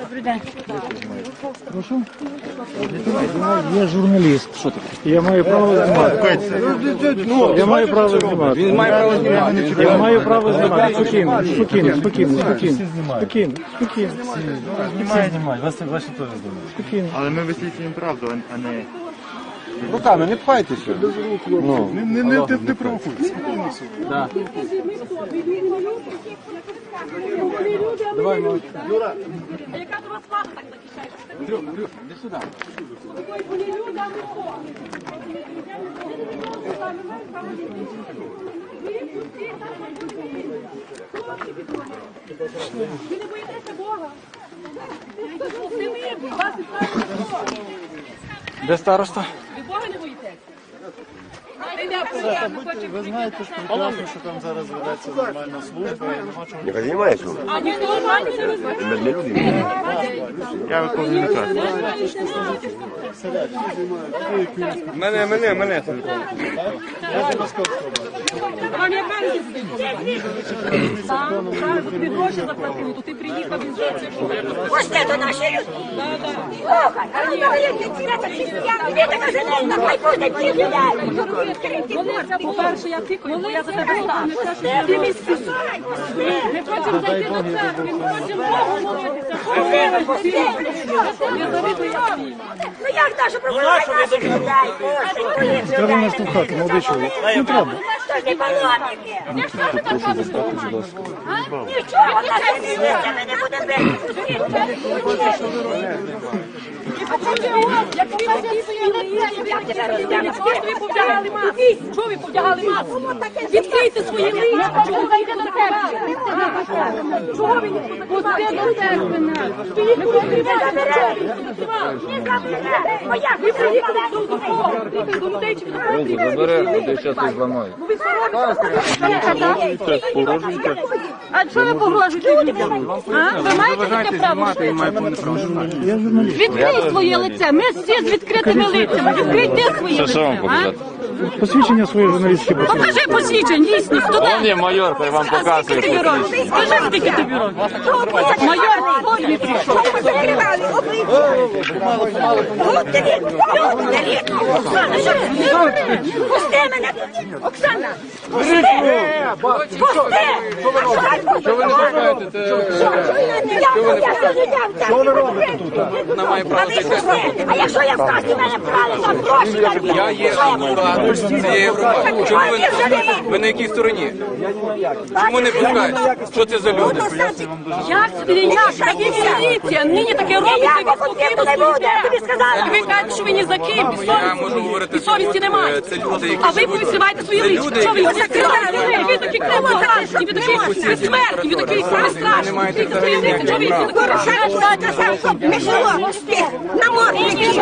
Добрий день. Прошу? Я журналіст. Що таке? Я маю право знімати. Я маю право знімати. Він має право знімати. Я маю право знімати. Спокійно, спокійно, спокійно, спокійно. Спокійно, спокійно. Знімай, знімай, вас ваші теж знімають. Спокійно. Але ми висвітлюємо правду, а не Руками не пхайтеся. Ну. не, не, не, не провокуйте. А яка до вас влада так захищає? Вони люди, а ми хто? Ви не боїтеся Бога? Не ви, вас і правильно. Де староста? Ви Бога не боїтеся? Та йде апарат, ми хочемо Ви знаєте ж прекрасно, що там зараз ведеться нормальна служба і. Не розумієш? ну? А нормально не. Ми не люди. Я виконую наказ. Мене, мене, мене. Вам яка різниця? Там, правильно, тобі гроші заплатили, то ти приїхав і це що? Ось це то наші люди. Слухай, а ну давай, як ці речі християни, іди така женельна, хай буде ці гуляють. По-перше, я тикаю, бо я за тебе старша. Ти мій син. Ми хочемо зайти на церкву, ми хочемо Богу молитися. Ну як нашу проблемати наших людей? Нас штовхати, молодий чоловік. Не треба. Що ж не паломники? Нічого, наші ми не будемо ви? Чого повдягали маску? Відкрийте свої лиця. Чого ви йдете до церкви? Чого ви не до церкви нас? Ми прикриваємо церкву. Ну як Ви приїхали до? Приїхали до людей чи приїхали? Забери, бо зараз їх зламають. Ви соромите? А що ви погрожуєте людям? А? Ви маєте таке право? Журналіст. Відкрий своє лице. Ми всі з відкритими лицями. Відкрий своє лице. а? Посвідчення своє журналістське посвідчення. Покажи посвідчень, дійсно, студент. Є майор, хай вам А скільки тобі років? Скажи, скільки тобі років? Майор, сьогодні прийшов. Пусти мене. Оксана, пусти. Пусти. Що ви не пускаєте? Що ви робите тут? Вона має право А якщо я ти мене вкрали, там гроші Я є цієї громади. Чому ви, ви на якій стороні? Чому не пускають? Що це за люди? Як собі як? Такі міліція. Нині таке робиться, ви спокійно стоїте. сказала. Ви кажете, що ви ні за ким, і Я можу совісті. говорити, І совісті немає. е, це люди, які А ви живуть- повисіваєте свої Це лички. Що ви їх закриваєте? Ви такі кремогарні, ви такі безсмертні, ви такі страшні. маєте Ви взагалі такі ніяких чоловіки, прав. такі Мишоловські, намордники,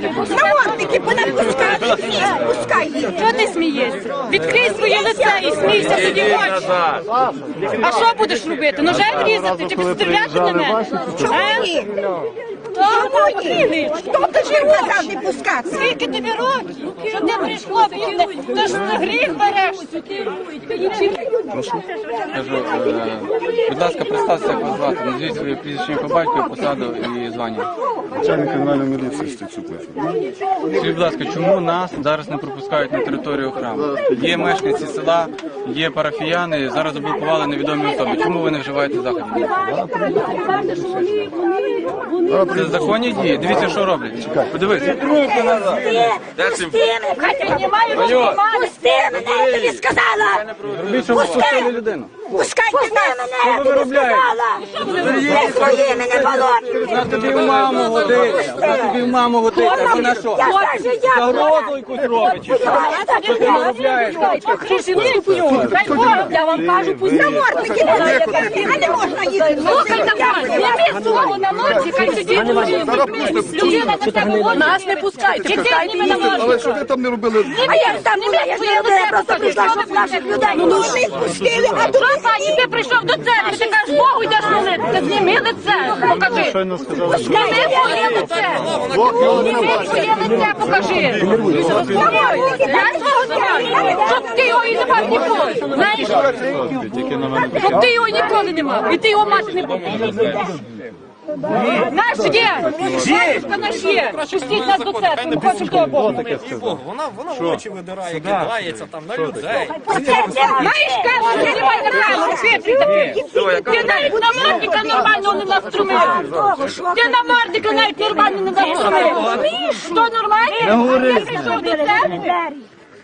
намордники, понапускали пускай їх. Чого ти смієшся? Відкрий своє лице і смійся тоді в очі. А що будеш робити? Ножем різати чи стріляти на мене? Чому Е? ні? Чому ні? Хто тобі казав не пускати? Скільки тобі років? Що ти прийшло? Ти ж гріх береш. Кажу, е, будь ласка, представся, як вас звати. Назвіть своє прізвище по батькові, посаду і звання. Начальник кримінальної міліції Стецюк. Скажіть, будь ласка, чому нас зараз не пропускають на територію храму? Є мешканці села, є парафіяни, зараз заблокували невідомі особи. Чому ви не вживаєте заходів? Це законні дії. Дивіться, що роблять. Подивіться. Руки назад. Пусти мене, Катя, пусти мене, я тобі сказала. Робіть, що ви пустили людину. Пускайте мене, сказала. Не свої мене балон. На тобі в маму годиться, на тобі в маму годиться. Вона що? Я Загрозу якусь робить чи що? Що ти наробляєш? Я вам кажу, пусть заморники, а не можна їх. Слово на ночі, хай сидіть Людина на тебе. Нас не пускайте, пускайте її. Але що ви там не робили? А я ж там була, я ж не робила, я просто прийшла, щоб наших людей. Ну, ну, не а тут Що, пані, ти прийшов до церкви, ти кажеш, Богу йдеш молитися, зніми лице, покажи. Щойно сказали, що Зніми своє лице. Зніми своє лице, покажи. Я свого знаю, щоб ти його і не мав ніколи. Знаєш, щоб ти його ніколи не мав, і ти його мати не будеш. Наш є! Батюшка наш є! Пустіть нас до церкви, ми хочемо того Бога. Вона, вона очі видирає, кидається там на людей. Маєш камеру, знімай на камеру. Ти навіть на мордика нормально не наструмив. Ти на мордика навіть нормально не наструмив. Що нормально? Говори. Прийшов до церкви.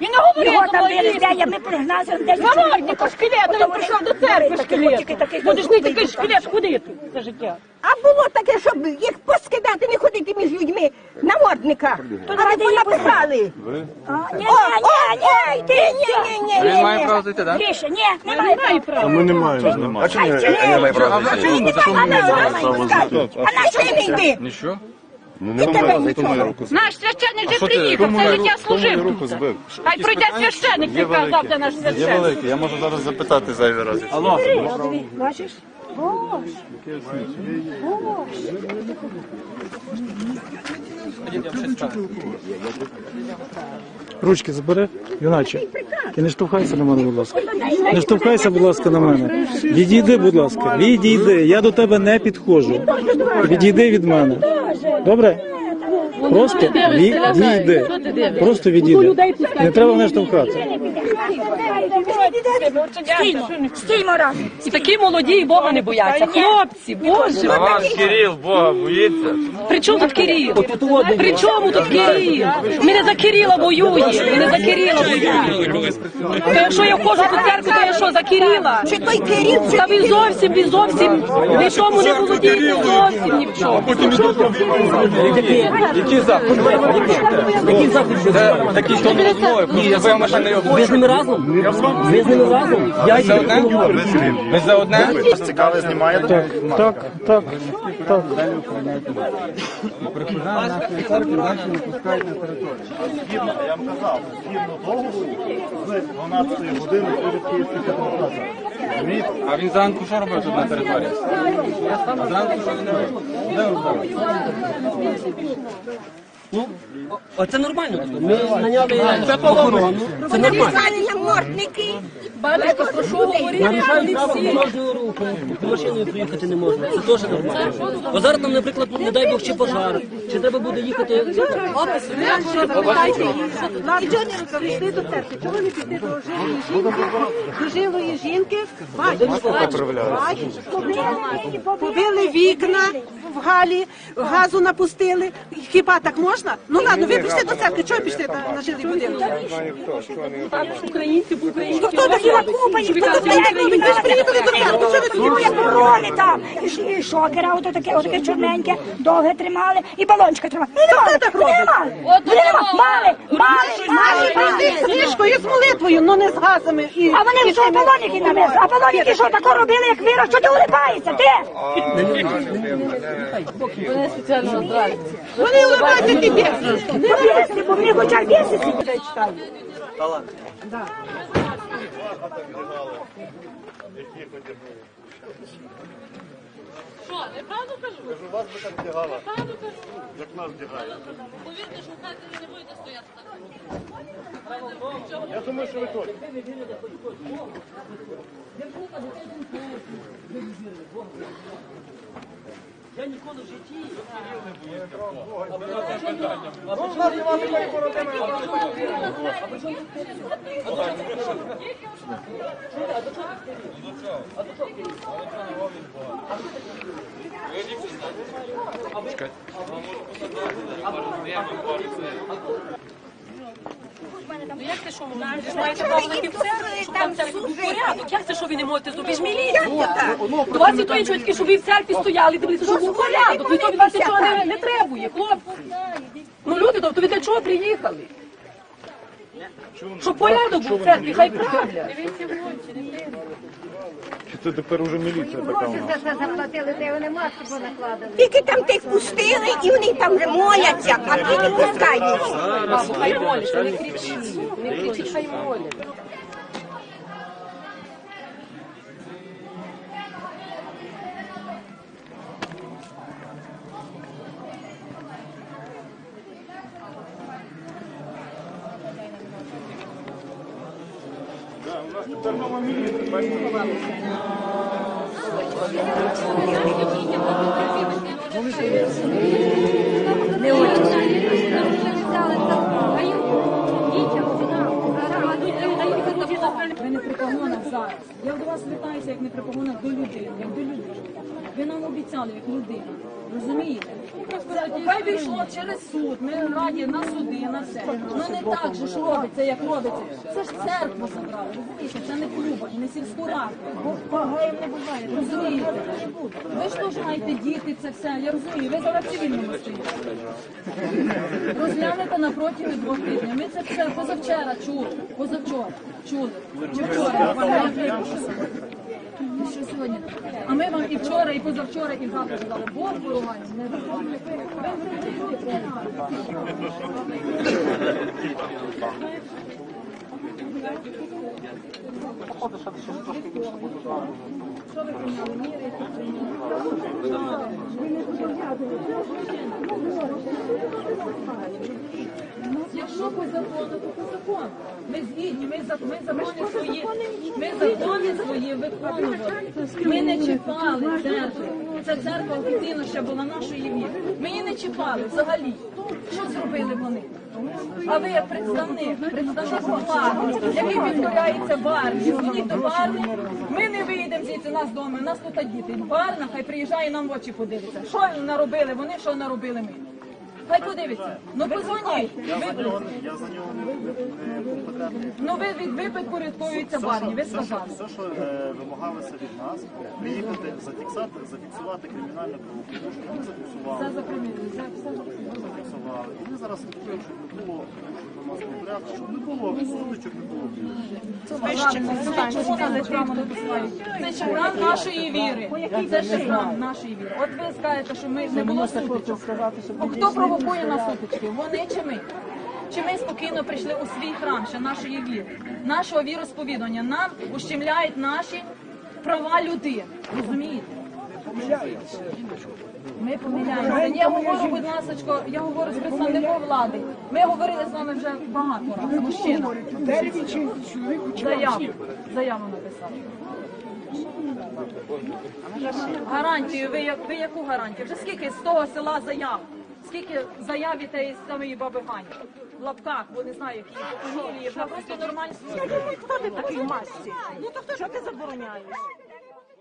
Він не говорив Його до там моїх. змея, ми пригнали десь. На мордика шкілет, він прийшов до церкви шкілет. Будеш не такий шкілет ходити за життя. А було таке, щоб їх поскидати, не ходити між людьми на мордника. А ви понаписали. Ні, ні, ні, йди, ні, ні, ні. Він має право зайти, так? Гриша, ні, немає права. Ми не маємо. Немає. А чому я не маю права А зайти? на що ти не? Нічого. Тебе нічого. Наш священник вже приїхав, це життя служив. тут. Хай пройде священник, він казав, де наш Є священник. великий, я можу зараз запитати зайвий раз. Алло. Бачиш? Ручки забери, юначе. І не штовхайся на мене, будь ласка. Не штовхайся, будь ласка, на мене. Відійди, будь ласка, відійди. Я до тебе не підходжу. Відійди від мене. Добре? Просто відійди. Просто відійди. Не треба мене штовхати. Стіймо. Стіймо раз. І такі молоді і Бога не бояться. Хлопці, Боже. А ваш Кирил Бога боїться? При чому тут Кирил? При чому тут Кирил? Ми не за Кирила воюємо. Ми не за Кирила воюємо. То якщо я входжу до церкви, то я що, за Кирила? Чи той Кирил, Та ви зовсім, ви зовсім ні в чому не володієте, зовсім ні в чому. Які заходи? Які заходи? Такий тон розмови. Просто ви машини його Ви з ними разом? Ви з ними разом? Я за одне? Ви за одне? Вас цікаве знімає? Так, так, так. Згідно, я вам казав, згідно договору з 12 години перед Київським патріотом. А він зранку що робив тут на території? А зранку що він робив? Де він робив? Ну, оце нормально. Ми наняли охорону. Це нормально. написали на мордники. Батюшка, про що говорити? Нарушають право дорожнього руху. Машиною проїхати не можна. Це теж нормально. Бо зараз там, наприклад, не дай Бог, чи пожар, чи треба буде їхати. Прийшли до церкви. Чого не піти до жилої жінки? До жилої жінки. Бачиш, бачиш, побили, побили вікна в галі, газу напустили. Хіба так можна? Ну ладно, ви прийшли до церкви. Чого пішли на, на жилий будинок? Українці українськи. Хто такі накупані? Хто тут робить? Ви ж приїхали до церкви. Що ви тут Як корони там, і ш- і шокера, ото таке, ото таке чорненьке, довге тримали, і балончика тримали. Не мали, так не робить? мали, не мали, мали, мали, Наші мали. з книжкою, з молитвою, ну не з газами. А вони що, балоніки навезли? А балоніки що, тако робили, як віра? Що ти улибаєшся, ти? Вони улыбаються ті бєси. Побєсні, бо мені хоча бєсити. Кажу, вас би так вдягала. Як нас вдягає. Я думаю, що ви точно. Ну як це що, ви маєте право на півцеркви, щоб там церкві був порядок? Як це що ви не можете зробити? Ви ж міліція. До вас і то іншого щоб ви в церкві стояли, дивилися, що був порядок. Ви то від вас нічого не, не требує, хлопці. Ну люди, тобто ви для чого приїхали? Щоб порядок був в церкві, хай правлять. Чи це тепер уже міліція така у нас? Тільки там тих пустили, і вони там вже моляться, а ті не пускають. Хай моляться, не кричіть. Не кричіть, хай моляться. Тепер нова міліція. бачите? Ви не при погонах зараз. Я до вас звертаюся як не при до людини, як до людей. Ви нам обіцяли як людина. Розумієте? Це хай вийшло через суд, ми раді на суди, на все. Ну не так же ж робиться, як робиться. Це ж церкву забрали, розумієте? Це не клуба, не сільську раду. Багаєм не буває, розумієте? Ви ж теж маєте діти, це все. Я розумію, ви зараз цивільному стоїте. Розглянете на протязі двох тижнів. Ми це все позавчора чули. Позавчора чули. Чи вчора? Що сьогодні? А ми вам і вчора, і позавчора, і завтра сказали, Бог поругає. Не виконує. Ви Що ви прийняли? Міри? Якщо по закону, то по закону. Ми згідні, ми, за- ми закони свої, ми закони свої виконували. Ми не чіпали церкву. Ця церква офіційно ще була нашої віри. Ми її не чіпали взагалі. Що зробили вони? А ви як представник, представник влади, який підкоряється барні, ходіть до барни, ми не вийдемо звідси, нас вдома, нас тут діти. Барна, хай приїжджає нам в очі подивиться. Що наробили вони, що наробили ми. Хай подивиться. Ну позвоніть. Ви, Я за нього не компетентний. ну ви, ви, ви підпорядковуєтеся барні, ви сказали. Все, що е, вимагалося від нас, приїхати, зафіксувати, зафіксувати кримінальне правопорушення. Ми Все зафіксували, все, все зафіксували. І ми зараз слідкуємо, щоб не було порушень до нас щоб не було сутичок, не було. Храму не посилають? Це шрам нашої віри. Це шрам нашої віри. От ви скажете, що ми не було сутичок. Хто провокує на сутички? Вони чи ми? Чи ми спокійно прийшли у свій храм ще нашої віри, нашого віросповідання? Нам ущемляють наші права людини. Розумієте? Ми помиляємося. Я говорю, будь ласка, я говорю з представником влади. Ми говорили з вами вже багато разів. Мужчина. Заяву. Заяву написали. Гарантію, ви, як- ви яку гарантію? Вже скільки з того села заяв? Скільки заяв від тієї самої баби Гані? В лапках, бо не знаю, які фамілії, вже просто нормальні. Хто ти такий масці? Ну то хто що ти забороняєш?